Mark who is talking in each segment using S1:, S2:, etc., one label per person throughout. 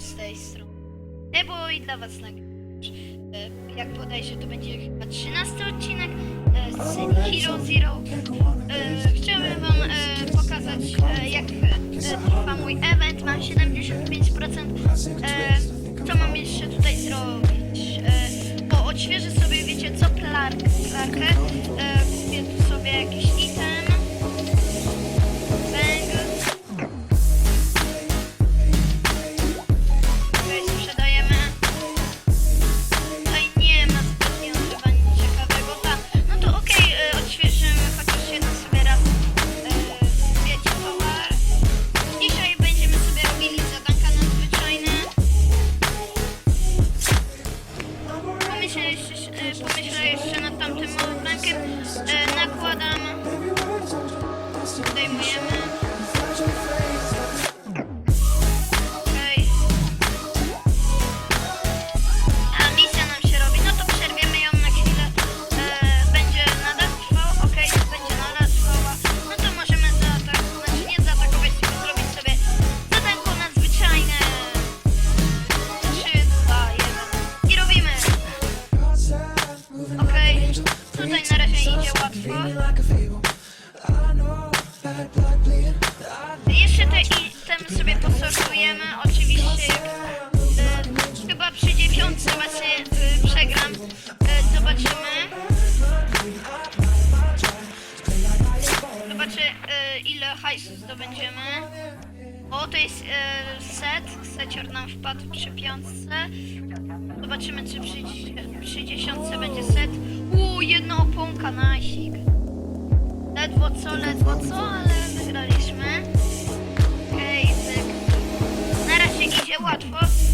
S1: z tej strony. Te było i dla was nagrać. E, jak bodajże to będzie chyba 13 odcinek e, z Hero Zero. E, Chciałbym wam pokazać jak trwa mój event. Mam 75%. Co mam jeszcze tutaj zrobić? Bo odświeżę sobie, wiecie co, plarkę. Kupię tu sobie jakiś tutaj na razie idzie łatwo. Jeszcze te item sobie posortujemy, oczywiście e, chyba przy dziewiątce właśnie e, przegram. E, zobaczymy. Zobaczę e, ile hajsu zdobędziemy. O, to jest e, set. Secior nam wpadł przy piątce. Zobaczymy, czy przy, przy dziesiątce będzie set. Uuu, jedna oponka, najsik. Ledwo co, ledwo co, ale wygraliśmy. Okej, okay, Na razie idzie łatwo.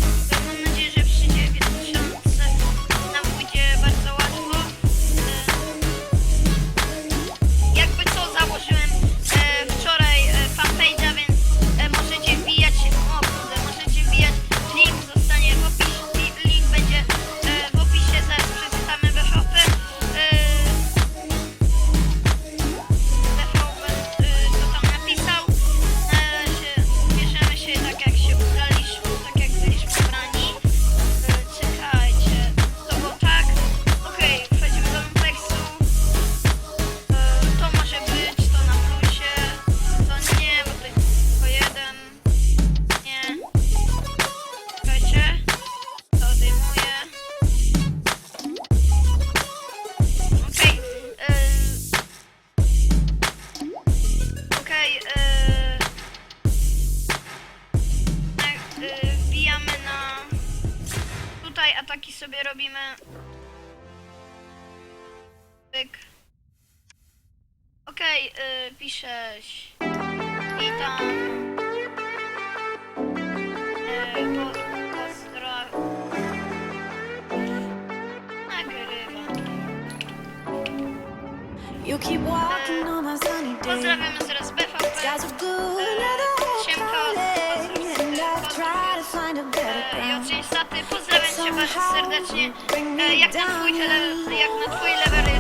S1: y, piszesz i tam. Y,
S2: you keep walking y, on my sunny day.
S1: Pozdrawiamy
S2: y, i
S1: oczywiście pozdrawiam Cię bardzo serdecznie. Jak na Twój, tele, jak na twój lewery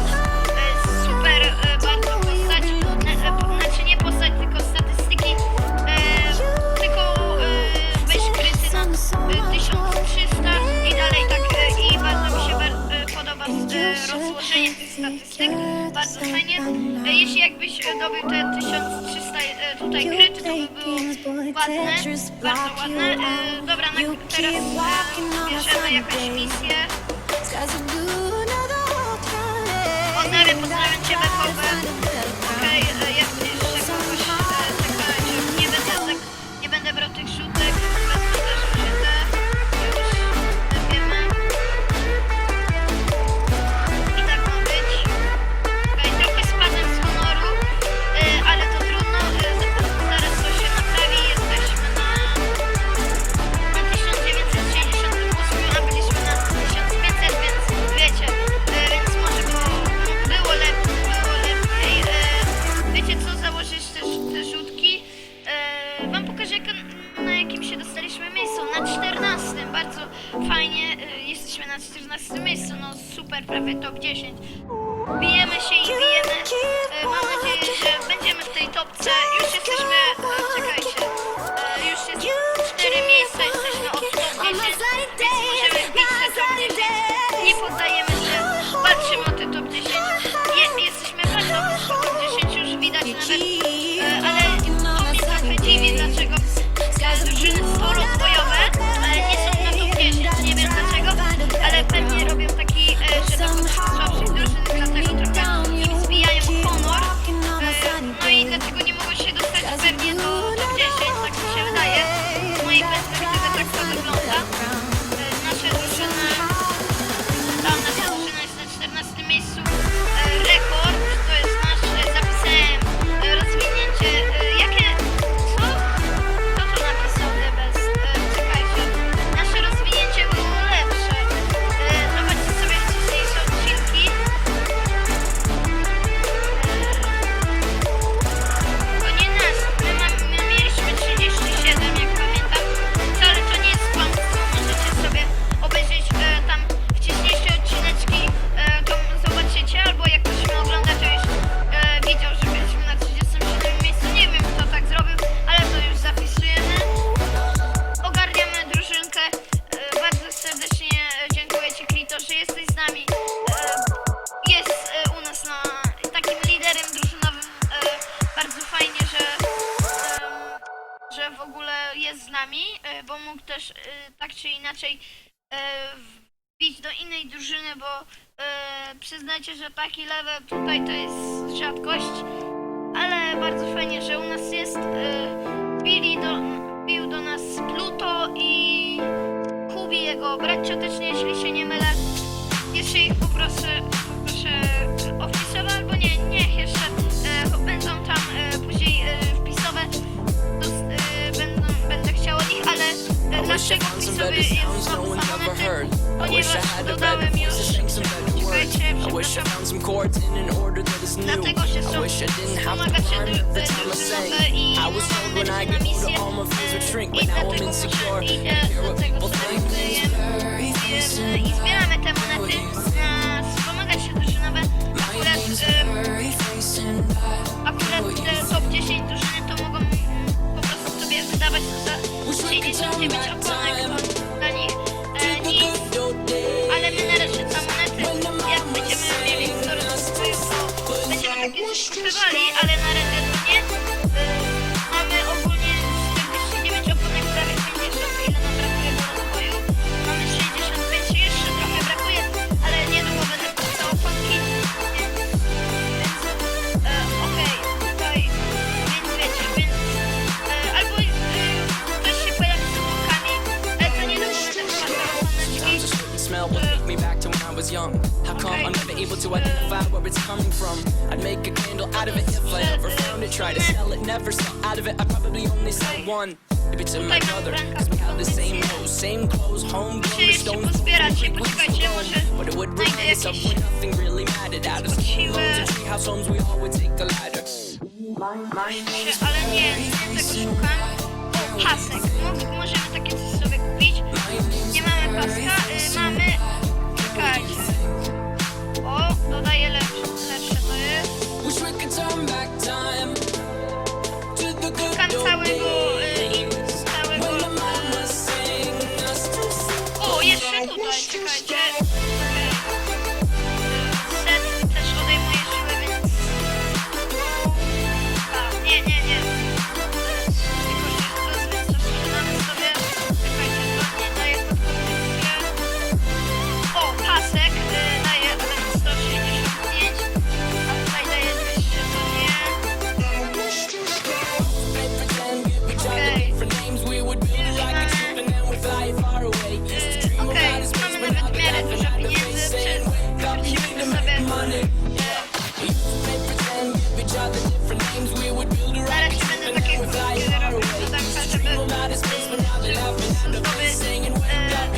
S1: statystyk, bardzo fajnie. E, jeśli jakbyś e, dobył te 1300 e, tutaj gry, to by było ładne, bardzo ładne. Dobra, na, teraz bierzemy jakąś misję.
S2: Odnawiam,
S1: pozdrawiam Ciebie, Kobe. topce. Już jesteśmy czy inaczej y, wbić do innej drużyny, bo y, przyznajcie, że taki level tutaj to jest rzadkość, ale bardzo fajnie, że u nas jest. Wbili do, do nas Pluto i Kubi, jego brat cioteczny, jeśli się nie mylę. Jeszcze ich poproszę, poproszę o wpisowe, albo nie, niech jeszcze e, będą tam e, później e, samolety?
S3: heard. I wish I
S1: Ponieważ
S3: had a better
S1: dodałem już, czekajcie, przepraszam. Dlatego się są dru-
S3: every time I
S1: mamy
S3: get
S1: misję, i dlatego muszę
S3: I
S1: idę
S3: hear
S1: do tego sobie idziemy i zbieramy te monety na wspomagacze drużynowe. Akurat, e, akurat te top 10 drużyny to wydawać za 69 oponek dla nich e, nic, ale my na razie te monety, jak będziemy mieli wzór to będziemy takie coś kupywali, ale na razie nie.
S3: Smell will take me back to when I was young. How come I'm never able to identify where it's coming from? I'd make a candle out of it if I ever found it. Try to sell it, never sell out of it. I probably only sell one. Maybe to my brother, cause we have the same nose, same clothes,
S1: Muszę jeszcze
S3: stones. But it would remind us
S1: jakieś
S3: when nothing really mattered. Out of school loans and treehouse homes, we all would take the ladder.
S1: Nie tego szukam. O, pasek. Mo- możemy takie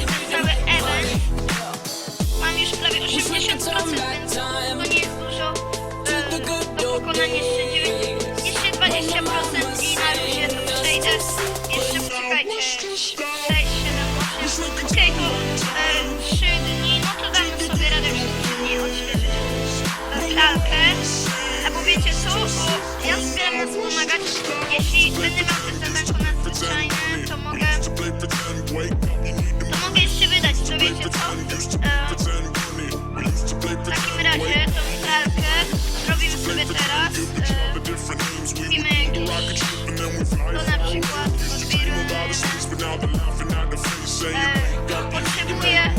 S1: To cały event. Mam już prawie 80%, więc to nie jest dużo. E, Do pokonania jeszcze 9, jeszcze 20% i na. Jeszcze poczekajcie. 6, 7, 8. Okej, to e, 3 dni, no to damy sobie radę przez 3 dni odświeżyć e, lalkę. To mogę to mogę jeszcze wydać? E, w takim razie tą lalkę robimy sobie teraz. E, to na przykład. E, potrzebuję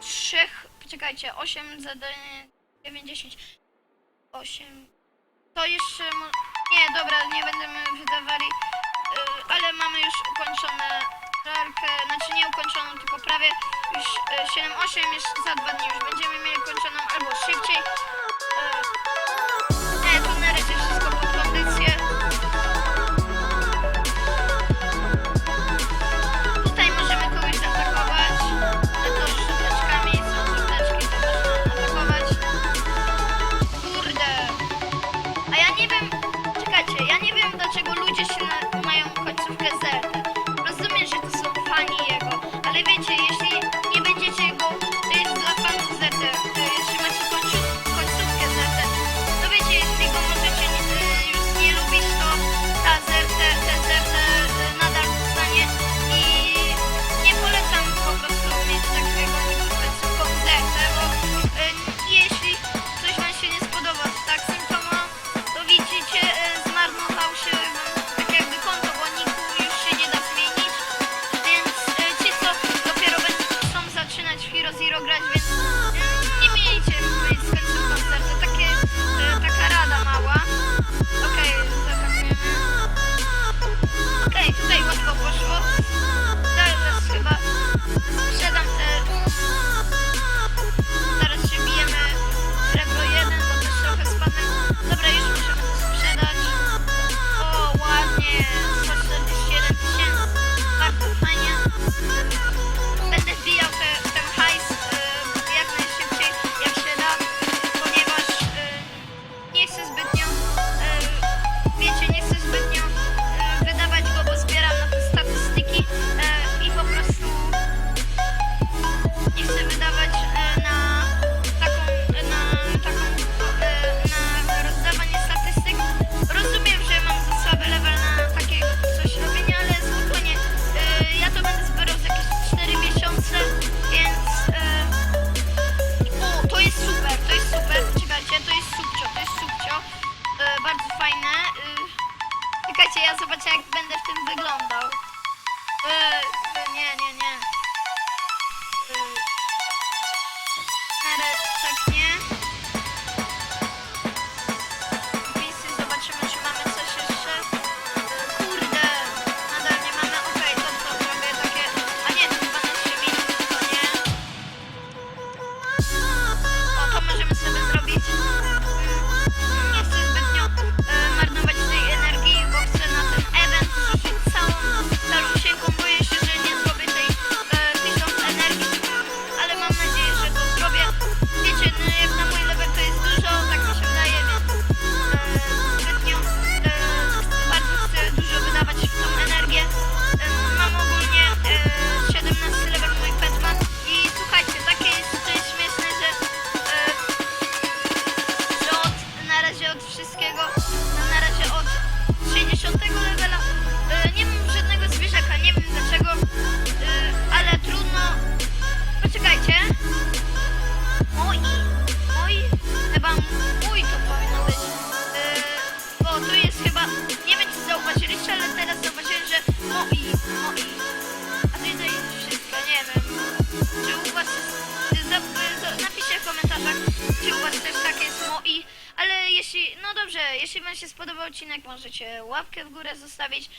S1: trzech, poczekajcie, 8 za 9, 10, 8. To jeszcze, nie dobra, nie będziemy wydawali, e, ale mamy już ukończone lalkę, znaczy nie ukończoną, tylko prawie już e, 7, 8, jeszcze za dwa dni już będziemy mieli ukończoną albo szybciej. Ja zobaczę jak będę w tym wyglądał. odcinek, możecie łapkę w górę zostawić.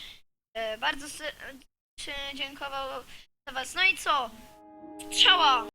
S1: E, bardzo serdecznie dziękował za was. No i co? Strzała!